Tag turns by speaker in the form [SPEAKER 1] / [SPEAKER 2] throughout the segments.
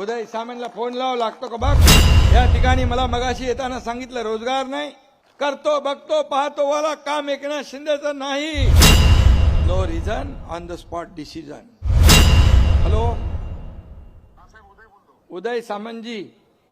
[SPEAKER 1] उदय सामेनला phone लाव लागतो का बघ? या ठिकाणी मला मगाशी येताना सांगितलं रोजगार नाही. करतो बघतो पाहतो वाला काम एकनाथ शिंदेचं नाही. No reason on the spot decision hello Uday Samantji.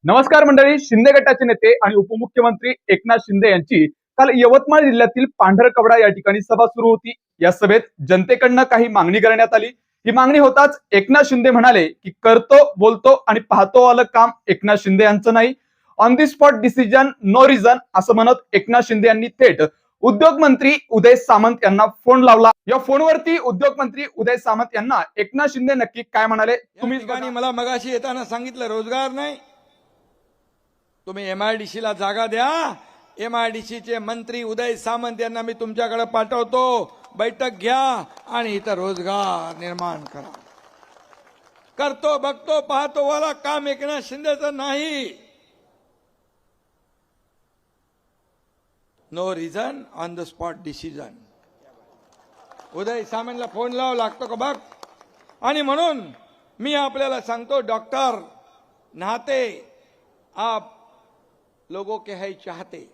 [SPEAKER 2] नमस्कार मंडळी शिंदे गटाचे नेते आणि उपमुख्यमंत्री एकनाथ शिंदे यांची काल यवतमाळ जिल्ह्यातील पांढरकवडा या ठिकाणी सभा सुरू होती. या सभेत जनतेकडनं काही मागणी करण्यात आली. ही मागणी होताच एकनाथ शिंदे म्हणाले की करतो बोलतो आणि पाहतो आलं काम. एकनाथ शिंदे यांचं नाही. On the spot decision no reason असं म्हणत एकनाथ शिंदे यांनी थेट उद्योग मंत्री उदय सामंत यांना फोन लावला. या फोनवरती उद्योग मंत्री उदय सामंत यांना एकनाथ शिंदे नक्की काय म्हणाले?
[SPEAKER 1] तुम्ही मला मगाशी येताना सांगितलं रोजगार नाही. तुम्ही एमआयडीसी ला जागा द्या. एमआयडीसी चे मंत्री उदय सामंत यांना मी तुमच्याकडे पाठवतो. बैठक घ्या. आणि इथं रोजगार निर्माण करा. करतो बघतो पाहतो वाला काम एकनाथ शिंदेचं नाही. No reason on the spot decision Uday सामंतला phone लाव लागतो का बघ? आणि म्हणून मी आपल्याला सांगतो डॉक्टर नहाते आप लोगों के है चाहते.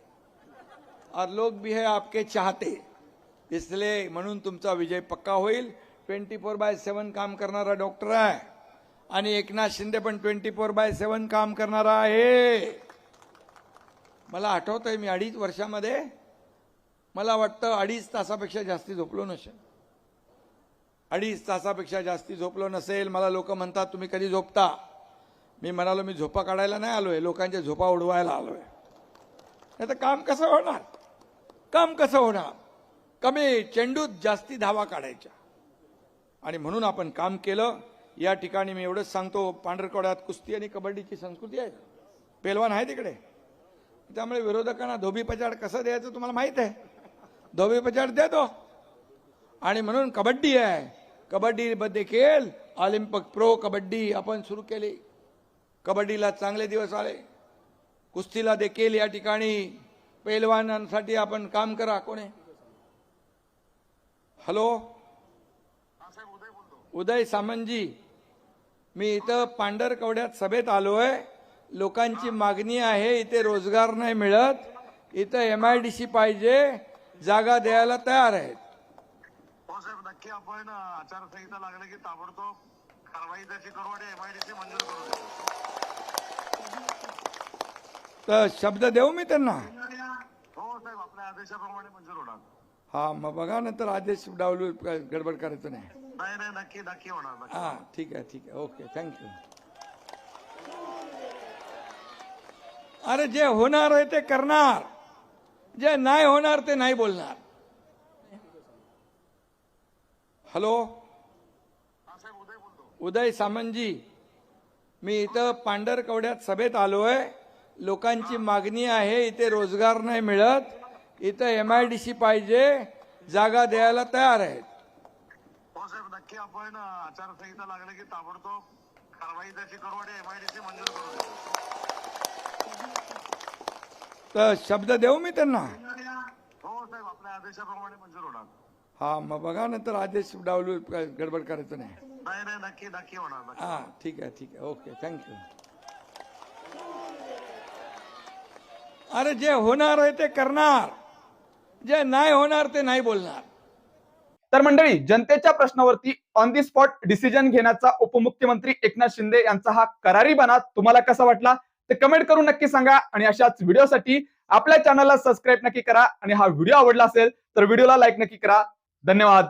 [SPEAKER 1] और लोग भी है आपके चाहते. इसलिए म्हणून तुमचा विजय पक्का होईल. ट्वेंटी फोर बाय सेवन काम करणारा डॉक्टर आहे. आणि एकनाथ शिंदे पण ट्वेंटी फोर बाय सेवन काम करणारा आहे. मला आठवत आहे मी अडीच वर्षामध्ये मला वाटतं अडीच तासापेक्षा जास्ती झोपलो नसेल. अडीच तासापेक्षा जास्ती झोपलो नसेल. मला लोक म्हणतात तुम्ही कधी झोपता? मी म्हणालो मी झोपा काढायला नाही आलोय. लोकांच्या झोपा उडवायला आलोय. नाही तर काम कसं होणार? काम कसं होणार? कमी चेंडूत जास्ती धावा काढायच्या. आणि म्हणून आपण काम केलं. या ठिकाणी मी एवढंच सांगतो पांढरकवड्यात कुस्ती आणि कबड्डीची संस्कृती आहे. पेलवान आहे तिकडे त्यामुळे विरोधकांना धोबी पचाड कसं द्यायचं तुम्हाला माहीत आहे? धोबी पचाड देतो. आणि म्हणून कबड्डी आहे. कबड्डी खेळ ऑलिम्पिक प्रो कबड्डी आपण सुरू केली. कबड्डीला चांगले दिवस आले. कुस्तीला देखील या ठिकाणी पैलवानांसाठी आपण काम करा. कोणी? हॅलो? उदय सामंतजी मी इथं पांढरकवड्यात सभेत आलोय. लोकांची मागणी आहे इथे रोजगार नाही मिळत. इथं एम आय डी सी पाहिजे जागा द्यायला तयार आहेत.
[SPEAKER 3] हो साहेब नक्की आपण अ, आचारसंहिता लागली की ताबडतोब कारवाई त्याची करू आणि एमआयडीसी मंजूर करू देतो.
[SPEAKER 1] तर शब्द देऊ मी त्यांना?
[SPEAKER 3] हो साहेब आपल्या आदेशाप्रमाणे मंजूर होणार.
[SPEAKER 1] हा मग बघा नंतर आदेश डावलू गडबड करायचं नाही.
[SPEAKER 3] नाही नाही नक्की नक्की होणार नक्की.
[SPEAKER 1] हा ठीक आहे ठीक आहे. ओके थँक्यू अरे जे होणार आहे ते करणार. जे नाही होणार ते नाही बोलणार. हॅलो?
[SPEAKER 3] हा साहेब उदय बोलतो.
[SPEAKER 1] उदय सामंतजी मी इथं पांढरकवड्यात सभेत आलोय. लोकांची मागणी आहे इथे रोजगार नाही मिळत. इथं एम आय डी सी पाहिजे जागा द्यायला तयार आहेत.
[SPEAKER 3] हो साहेब नक्की आपण आचारसंहिता लागली की ताबडतोब कारवाई त्याची करू आणि एमआयडीसी मंजूर करू.
[SPEAKER 1] तर शब्द देऊ मी त्यांना?
[SPEAKER 3] हो साहेब आपल्या आदेशाप्रमाणे मंजूर होणार.
[SPEAKER 1] हा मग बघा नंतर आदेश डावलू गडबड करायचं नाही.
[SPEAKER 3] नाही नाही नक्की नक्की होणार.
[SPEAKER 1] हा ठीक आहे ठीक आहे. ओके थँक्यू अरे जे होणार आहे ते करणार. जे नाही होणार ते नाही बोलणार.
[SPEAKER 2] तर मंडळी जनतेच्या प्रश्नावरती ऑन दी स्पॉट डिसिजन घेण्याचा उपमुख्यमंत्री एकनाथ शिंदे यांचा हा करारी बना तुम्हाला कसा वाटला? ते कमेंट करून नक्की सांगा आणि अशाच व्हिडिओसाठी आपल्या चॅनलला सबस्क्राईब नक्की करा आणि हा व्हिडिओ आवडला असेल तर व्हिडिओला लाईक नक्की करा. धन्यवाद.